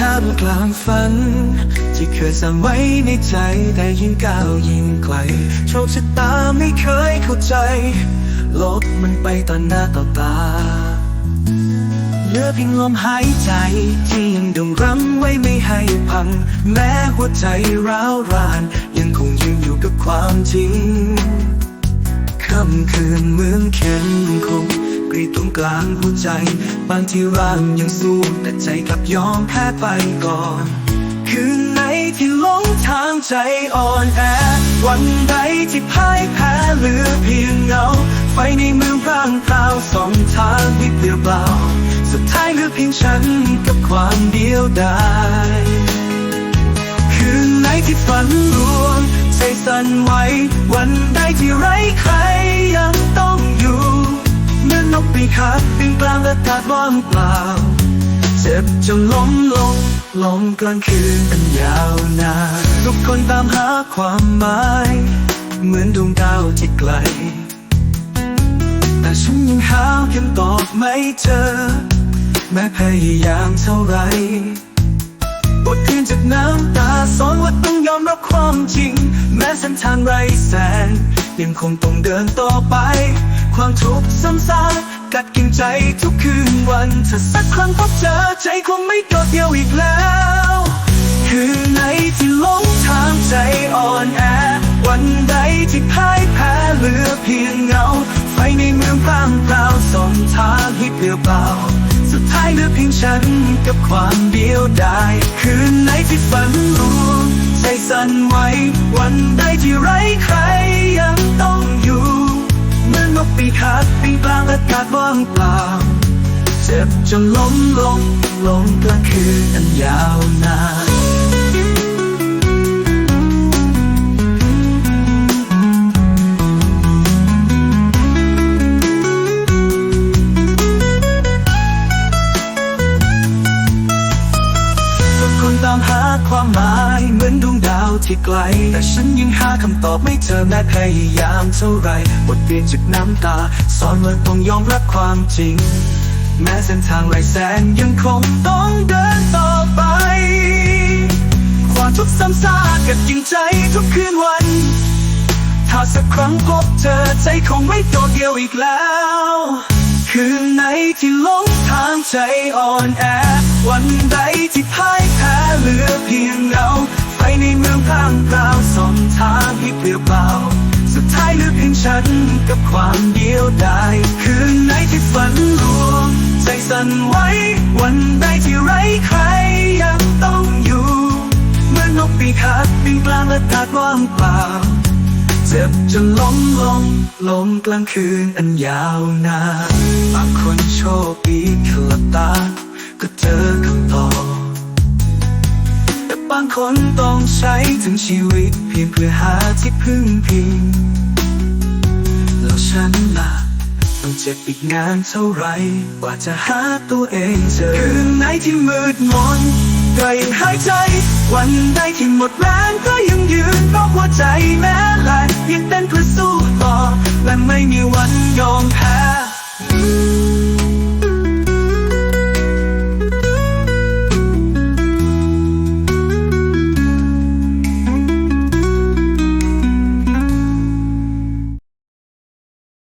ท่ามกลางฝัน ที่เคยสั่งไว้ในใจแต่ยิ่งก้าวยิ่งไกลโชคชะตาไม่เคยเข้าใจลบมันไปต่อหน้าต่อตาเหลือเพียงลมหายใจ ที่ยังดงรั้งไว้ไม่ให้พัง แม้หัวใจร้าวราน ยังคงยืนอยู่กับความจริงค่ำคืน ตรงกลางหัวใจ บางที่ร่างยังสู้ แต่ใจกลับยอมแพ้ไปก่อน คืนไหนที่หลงทางใจอ่อนแอ วันใดที่พ่ายแพ้เหลือเพียงเงา ไฟในมือร่างเปล่าสองทางที่เปลี่ยวเปล่า สุดท้ายเหลือเพียงฉันกับความเดียวดายคืนไหนที่ฝันรวงใจสั่นไหววันใดที่ไร้ใคร อนกปีกหักบินกลางอากาศว่างเปล่า เจ็บจนล้มลงลมกลางคืนอันยาวนานทุกคนตามหาความหมาย เหมือนดวงดาวที่ไกล แต่ฉันยังหาคำตอบไม่เจอ แม้พยายามเท่าไรบทเรียนจากน้ำตาสอนว่าต้องยอมรับความจริง แม้เส้นทางไร้แสงยังคงต้องเดินต่อไป ความทุกข์ซ้ำซากกัดกินใจทุกคืนวันถ้าสักครั้งพบเจอใจคงไม่โดดเดียวอีกแล้ว คืนไหนที่หลงทางใจอ่อนแอ วันใดที่พ่ายแพ้เหลือเพียงเงา ไฟในเมืองว่างเปล่าสองทางให้เปลี่ยวเปล่า สุดท้ายเหลือเพียงฉันกับความเดียวดายคืนไหนที่ฝันรวงใจสั่นไหววันใดที่ไร้ใคร เปล่า เจ็บจนล้มลงลงกลางคืนอันยาวนาน ตามหาความหมายเหมือนดวงดาวที่ไกล แต่ฉันยังหาคำตอบไม่เจอแม้พยายามเท่าไร บทเรียนจากน้ำตา สอนว่าต้องยอมรับความจริง แม้เส้นทางไร้แสงยังคงต้องเดินต่อไป ความทุกข์ซ้ำซากกัดกินใจทุกคืนวัน ถ้าสักครั้งพบเธอใจคงไม่โดดเดียวอีกแล้วคืนไหนที่หลงทางใจอ่อนแอ วันใดที่พ่าย ความเดียวดายคืนไหนที่ฝันรวงใจสั่นไหววันใดที่ไร้ใครยังต้องอยู่เหมื่อนนกปีกหักบินกลางอากาศว่างเปล่า เจ็บจนล้มลงลมกลางคืนอันยาวนานบางคนโชคดีแค่หลับตา ก็เจอคำตอบแต่บางคนต้องใช้ทั้งชีวิตเพียงเพื่อหาที่พึ่งพิง ฉันล่ะต้องเจ็บอีกงานเท่าไร กว่าจะหาตัวเองเจอ คืนไหนที่มืดมนก็ยังหายใจ วันใดที่หมดแรงก็ยังยืนเพราะหัวใจแม้ลายยังเต้นเพื่อสู้ต่อและไม่มีวัน